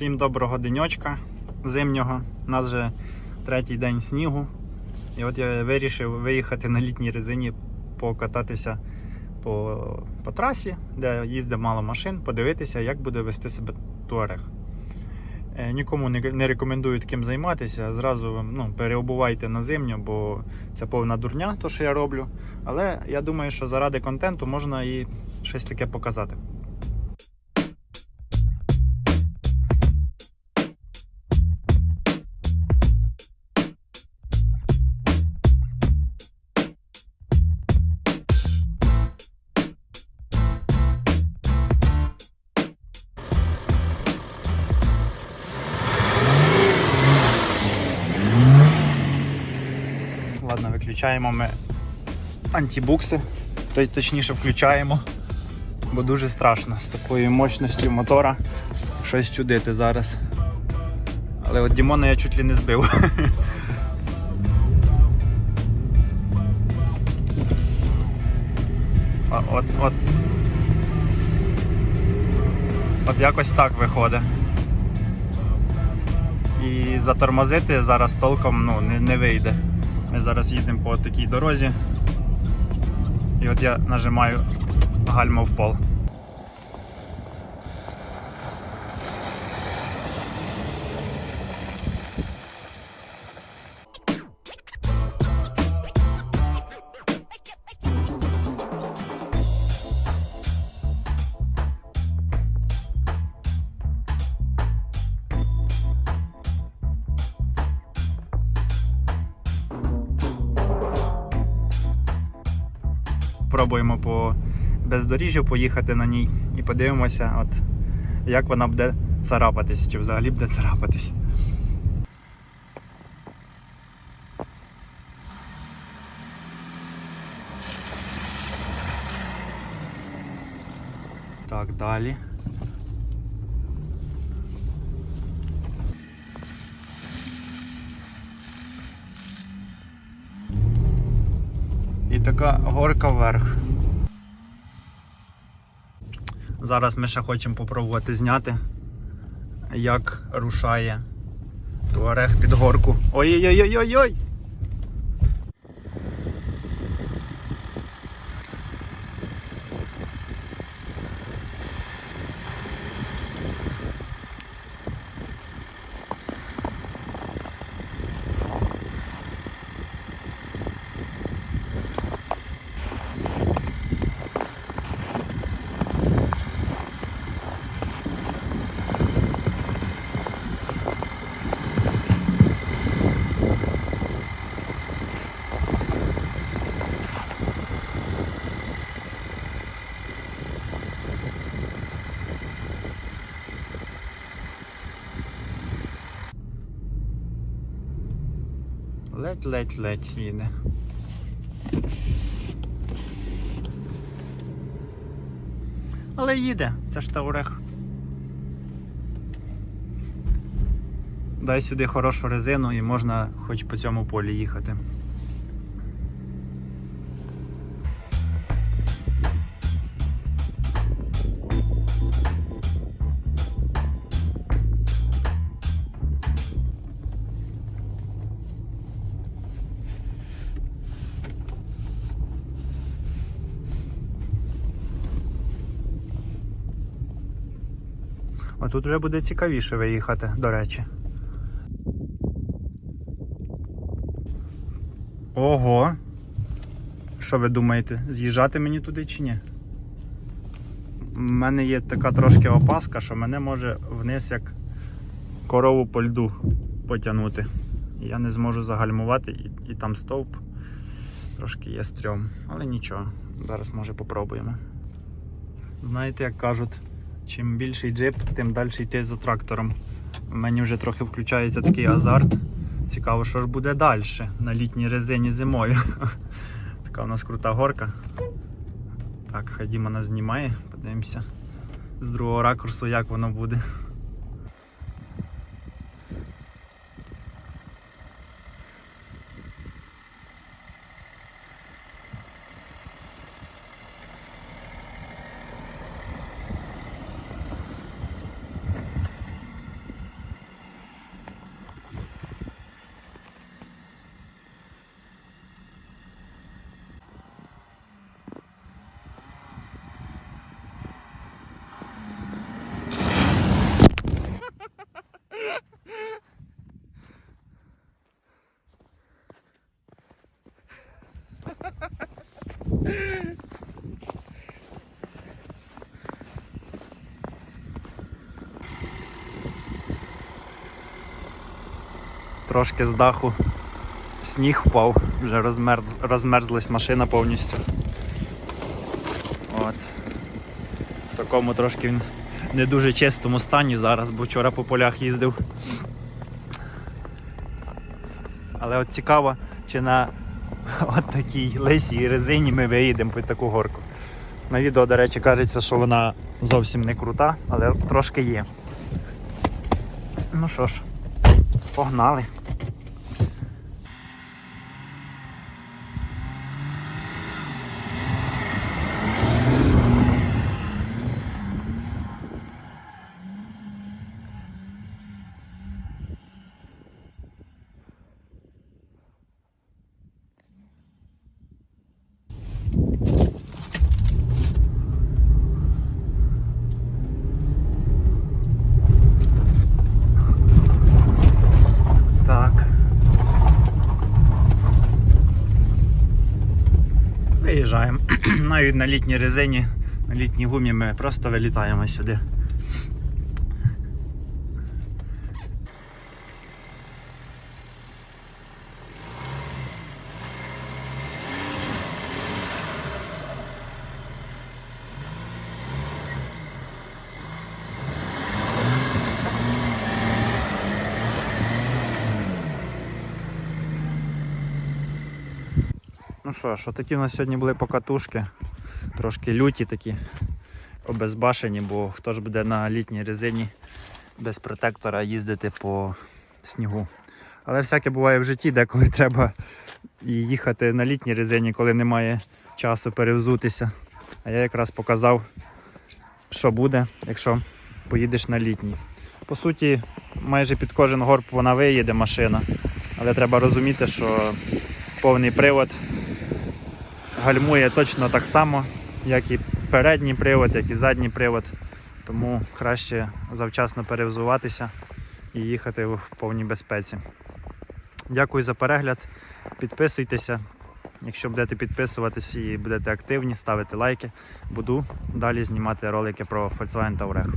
Всім доброго денечка зимнього. У нас вже третій день снігу. І от я вирішив виїхати на літній резині покататися по, по трасі, де їздить мало машин, подивитися, як буде вести себе туарег. Е, Нікому не, не рекомендую таким займатися. Зразу ну, переобувайте на зимню, бо це повна дурня, то що я роблю. Але я думаю, що заради контенту можна і щось таке показати. Ладно, виключаємо ми антибукси, то точніше включаємо, бо дуже страшно з такою мощністю мотора щось чудити зараз. Але от Дімона я чуть ли не збив. От, от. От якось так виходить. І затормозити зараз толком ну, не, не вийде. Ми зараз їдемо по такій дорозі. І от я нажимаю гальма в пол. Пробуємо по бездоріжжю поїхати на ній і подивимося, от, як вона буде царапатись, чи взагалі буде царапатись. Так, далі. Така горка вверх. Зараз ми ще хочемо попробувати зняти, як рушає туарег під горку. Ой-ой-ой-ой-ой! Ледь-ледь-ледь їде. Але їде, це ж Таурех. Дай сюди хорошу резину і можна хоч по цьому полі їхати. А тут вже буде цікавіше виїхати, до речі. Ого. Що ви думаєте, з'їжджати мені туди чи ні? У мене є така трошки опаска, що мене може вниз як корову по льду потягнути. Я не зможу загальмувати і, і там стовп. Трошки є стрьом, але нічого, зараз може попробуємо. Знаєте, як кажуть, чим більший джип, тим далі йти за трактором. У мені вже трохи включається такий азарт. Цікаво, що ж буде далі на літній резині зимою. Така у нас крута горка. Так, хай Діма нас знімає, подивимося з другого ракурсу, як воно буде. Трошки з даху сніг впав, вже розмерз... розмерзлась машина повністю. От. В такому трошки він не дуже чистому стані зараз, бо вчора по полях їздив. Але от цікаво, чи на от такій лисій резині ми виїдемо під таку горку. На відео, до речі, кажеться, що вона зовсім не крута, але трошки є. Ну що ж, погнали. Так. Виїжджаємо. Навіть на літній резині, на літній гумі ми просто вилітаємо сюди. Ну що ж, такі у нас сьогодні були покатушки. Трошки люті такі, обезбашені, бо хто ж буде на літній резині без протектора їздити по снігу. Але всяке буває в житті, деколи треба їхати на літній резині, коли немає часу перевзутися. А я якраз показав, що буде, якщо поїдеш на літній. По суті, майже під кожен горб вона виїде машина. Але треба розуміти, що повний привод гальмує точно так само, як і передній привод, як і задній привод. Тому краще завчасно перевзуватися і їхати в повній безпеці. Дякую за перегляд. Підписуйтеся. Якщо будете підписуватись і будете активні, ставити лайки, буду далі знімати ролики про Volkswagen Touareg.